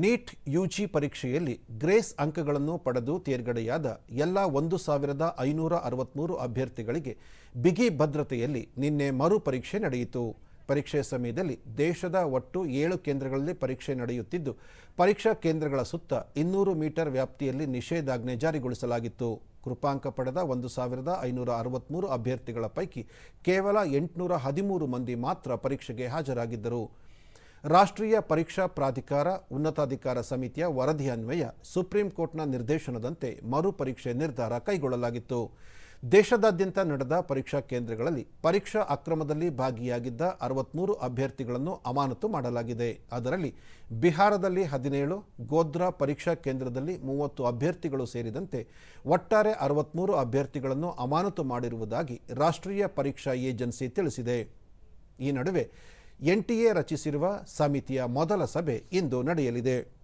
NEET UG ಪರೀಕ್ಷೆಯಲ್ಲಿ grace ಅಂಕಗಳನ್ನು ಪಡೆದು ತೇರ್ಗಡೆಯಾದ ಎಲ್ಲ ಒಂದು ಸಾವಿರದ ಐನೂರ ಅರವತ್ತ್ಮೂರು ಅಭ್ಯರ್ಥಿಗಳಿಗೆ ಬಿಗಿ ಭದ್ರತೆಯಲ್ಲಿ ನಿನ್ನೆ ಮರು ಪರೀಕ್ಷೆ ನಡೆಯಿತು. ಪರೀಕ್ಷೆ ಸಮಯದಲ್ಲಿ ದೇಶದ ಒಟ್ಟು ಏಳು ಕೇಂದ್ರಗಳಲ್ಲಿ ಪರೀಕ್ಷೆ ನಡೆಯುತ್ತಿದ್ದು, ಪರೀಕ್ಷಾ ಕೇಂದ್ರಗಳ ಸುತ್ತ ಇನ್ನೂರು ಮೀಟರ್ ವ್ಯಾಪ್ತಿಯಲ್ಲಿ ನಿಷೇಧಾಜ್ಞೆ ಜಾರಿಗೊಳಿಸಲಾಗಿತ್ತು. ಕೃಪಾಂಕ ಪಡೆದ ಒಂದು ಸಾವಿರದ ಐನೂರ ಅರವತ್ತ್ಮೂರು ಅಭ್ಯರ್ಥಿಗಳ ಪೈಕಿ ಕೇವಲ ಎಂಟುನೂರ ಹದಿಮೂರು ಮಂದಿ ಮಾತ್ರ ಪರೀಕ್ಷೆಗೆ ಹಾಜರಾಗಿದ್ದರು. ರಾಷ್ಟ್ರೀಯ ಪರೀಕ್ಷಾ ಪ್ರಾಧಿಕಾರ, ಉನ್ನತಾಧಿಕಾರ ಸಮಿತಿಯ ವರದಿ ಅನ್ವಯ ಸುಪ್ರೀಂ ಕೋರ್ಟ್ನ ನಿರ್ದೇಶನದಂತೆ ಮರು ಪರೀಕ್ಷೆ ನಿರ್ಧಾರ ಕೈಗೊಳ್ಳಲಾಗಿತ್ತು. ದೇಶದಾದ್ಯಂತ ನಡೆದ ಪರೀಕ್ಷಾ ಕೇಂದ್ರಗಳಲ್ಲಿ ಪರೀಕ್ಷಾ ಅಕ್ರಮದಲ್ಲಿ ಭಾಗಿಯಾಗಿದ್ದ ಅರವತ್ಮೂರು ಅಭ್ಯರ್ಥಿಗಳನ್ನು ಅಮಾನತು ಮಾಡಲಾಗಿದೆ. ಅದರಲ್ಲಿ ಬಿಹಾರದಲ್ಲಿ ಹದಿನೇಳು, ಗೋಧ್ರಾ ಪರೀಕ್ಷಾ ಕೇಂದ್ರದಲ್ಲಿ ಮೂವತ್ತು ಅಭ್ಯರ್ಥಿಗಳು ಸೇರಿದಂತೆ ಒಟ್ಟಾರೆ ಅರವತ್ಮೂರು ಅಭ್ಯರ್ಥಿಗಳನ್ನು ಅಮಾನತು ಮಾಡಿರುವುದಾಗಿ ರಾಷ್ಟ್ರೀಯ ಪರೀಕ್ಷಾ ಏಜೆನ್ಸಿ ತಿಳಿಸಿದೆ. ಈ ನಡುವೆ ಎನ್ಟಿಎ ರಚಿಸಿರುವ ಸಮಿತಿಯ ಮೊದಲ ಸಭೆ ಇಂದು ನಡೆಯಲಿದೆ.